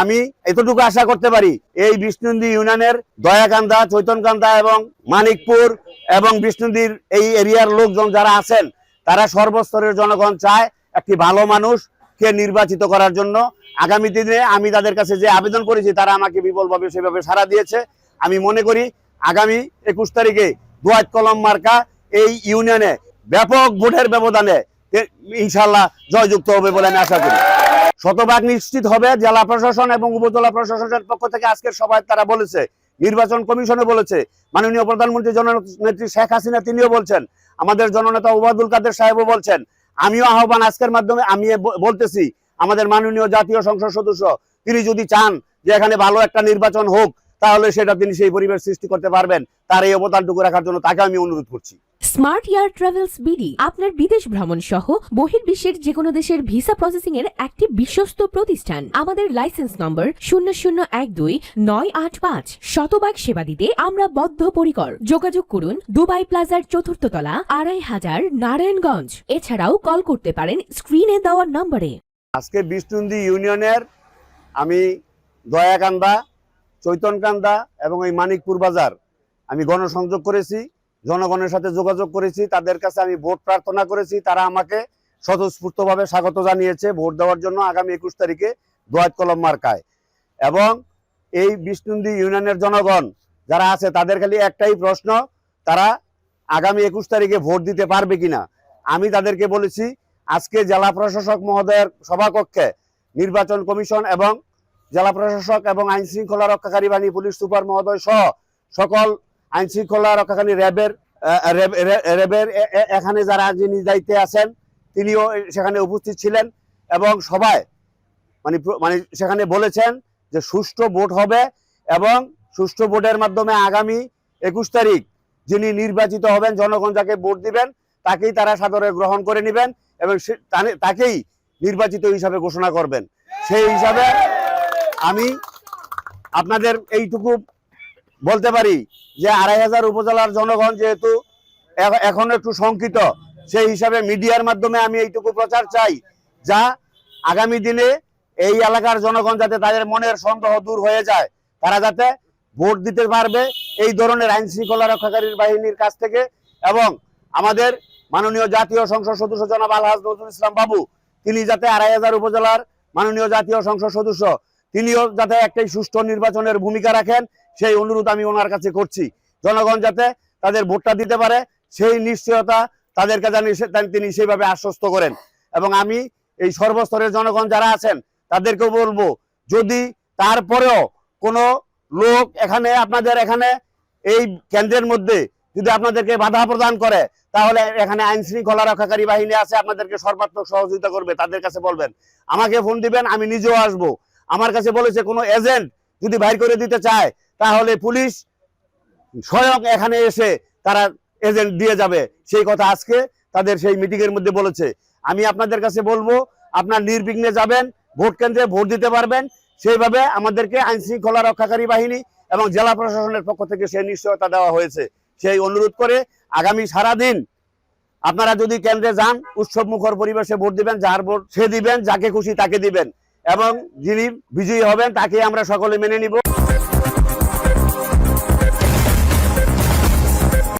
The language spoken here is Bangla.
আমি এতটুকু আশা করতে পারি, এই বিষ্ণুন্দি ইউনিয়নের দয়াকান্দা, চৈতনকান্দা এবং মানিকপুর এবং বিষ্ণুন্দির এই এরিয়ার লোকজন যারা আছেন, তারা সর্বস্তরের জনগণ চায় একটি ভালো মানুষকে নির্বাচিত করার জন্য। আগামী দিনে আমি তাদের কাছে যে আবেদন করেছি, তারা আমাকে বিপুলভাবে সেভাবে সাড়া দিয়েছে। আমি মনে করি আগামী একুশ তারিখে দুয়াত কলম মার্কা এই ইউনিয়নে ব্যাপক ভোটের ব্যবধানে ইনশাল্লাহ জয়যুক্ত হবে বলে আমি আশা করি। শতভাগ নিশ্চিত হবে জেলা প্রশাসন এবং উপজেলা প্রশাসনের পক্ষ থেকে আজকের সভায় তারা বলেছে, নির্বাচন কমিশনে বলেছে। মাননীয় প্রধানমন্ত্রী জননেত্রী শেখ হাসিনা তিনিও বলছেন, আমাদের জননেতা ওবায়দুল কাদের সাহেবও বলছেন, আমিও আহ্বান আজকের মাধ্যমে আমি বলতেছি, আমাদের মাননীয় জাতীয় সংসদ সদস্য তিনি যদি চান যে এখানে ভালো একটা নির্বাচন হোক, তাহলে সেটা তিনি সেই পরিবেশ সৃষ্টি করতে পারবেন, তার এই অবদানটুকু রাখার জন্য তাকে আমি অনুরোধ করছি। স্মার্ট ইয়ার ট্রাভেলস বিডি, আপনার বিদেশ ভ্রমণ সহ বহির্বিশ্বের যে কোনো দেশের ভিসা প্রসেসিং এর একটি বিশ্বস্ত প্রতিষ্ঠান। আমাদের লাইসেন্স নম্বর শূন্য শূন্য এক দুই নয় আট পাঁচ। শতভাগ সেবা দিতে আমরা বদ্ধপরিকর। যোগাযোগ করুন দুবাই প্লাজার চতুর্থ তলা, আড়াই হাজার নারায়ণগঞ্জ। এছাড়াও কল করতে পারেন স্ক্রিনে দেওয়া নম্বরে। আজকে বিষ্ণুন্দি ইউনিয়নের আমি দয়াকান্দা, চৈতনকান্দা এবং এই মানিকপুর বাজার আমি গণসংযোগ করেছি। জনগণের সাথে যোগাযোগ করেছি, তাদের কাছে আমি ভোট প্রার্থনা করেছি, তারা আমাকে স্বতঃস্ফূর্তভাবে স্বাগত জানিয়েছে ভোট দেওয়ার জন্য আগামী একুশ তারিখে দোয়াত কলম মার্কায়। এবং এই বিষ্ণুন্দি ইউনিয়নের জনগণ যারা আছে, তাদের খালি একটাই প্রশ্ন, তারা আগামী একুশ তারিখে ভোট দিতে পারবে কিনা? আমি তাদেরকে বলেছি, আজকে জেলা প্রশাসক মহোদয়ের সভাকক্ষে নির্বাচন কমিশন এবং জেলা প্রশাসক এবং আইন শৃঙ্খলা রক্ষাকারী বাহিনী, পুলিশ সুপার মহোদয় সহ সকল আইন শৃঙ্খলা রক্ষাকারী র্যাবের র্যাবের এখানে যারা যিনি দায়িত্বে আছেন, তিনিও সেখানে উপস্থিত ছিলেন এবং সবাই মানে মানে সেখানে বলেছেন যে সুষ্ঠু ভোট হবে এবং সুষ্ঠু ভোটের মাধ্যমে আগামী একুশ তারিখ যিনি নির্বাচিত হবেন, জনগণ যাকে ভোট দিবেন, তাকেই তারা সাদরে গ্রহণ করে নেবেন এবং তাকেই নির্বাচিত হিসাবে ঘোষণা করবেন। সেই হিসাবে আমি আপনাদের এইটুকু বলতে পারি যে আড়াই হাজার উপজেলার জনগণ যেহেতু এখন একটু শঙ্কিত, সেই হিসাবে মিডিয়ার মাধ্যমে আমি এইটুকু প্রচার চাই যা আগামী দিনে এই এলাকার জনগণ যাতে তাদের মনের সন্দেহ দূর হয়ে যায়, তারা যাতে ভোট দিতে পারবে এই ধরনের আইন শৃঙ্খলা রক্ষাকারী বাহিনীর কাছ থেকে এবং আমাদের মাননীয় জাতীয় সংসদ সদস্য জনাব আলহাজ নজরুল ইসলাম বাবু, তিনি যাতে আড়াই হাজার উপজেলার মাননীয় জাতীয় সংসদ সদস্য তিনিও যাতে একটাই সুষ্ঠু নির্বাচনের ভূমিকা রাখেন, সেই অনুরোধ আমি ওনার কাছে করছি। জনগণ যাতে তাদের ভোটটা দিতে পারে, সেই নিশ্চয়তা তাদেরকে জানি তিনি সেইভাবে আশ্বস্ত করেন। এবং আমি এই সর্বস্তরের জনগণ যারা আছেন, তাদেরকেও বলব, যদি তারপরেও কোনো লোক এখানে, আপনাদের এখানে এই কেন্দ্রের মধ্যে যদি আপনাদেরকে বাধা প্রদান করে, তাহলে এখানে আইন শৃঙ্খলা রক্ষাকারী বাহিনী আছে, আপনাদেরকে সর্বাত্মক সহযোগিতা করবে, তাদের কাছে বলবেন। আমাকে ফোন দিবেন, আমি নিজেও আসব। আমার কাছে বলেছে কোনো এজেন্ট যদি বাইর করে দিতে চায়, তাহলে পুলিশ স্বয়ং এখানে এসে তারা এজেন্ট দিয়ে যাবে। সেই কথা আজকে তাদের সেই মিটিং এর মধ্যে বলেছে। আমি আপনাদের কাছে বলব, আপনার নির্বিঘ্নে যাবেন, ভোট কেন্দ্রে ভোট দিতে পারবেন। সেইভাবে আমাদেরকে আইন শৃঙ্খলা রক্ষাকারী বাহিনী এবং জেলা প্রশাসনের পক্ষ থেকে সেই নিশ্চয়তা দেওয়া হয়েছে। সেই অনুরোধ করে আগামী সারাদিন আপনারা যদি কেন্দ্রে যান উৎসব মুখর পরিবেশে ভোট দিবেন, যার ভোট সে দিবেন, যাকে খুশি তাকে দিবেন। এবং যিনি বিজয়ী হবেন তাকে আমরা সকলে মেনে নিব।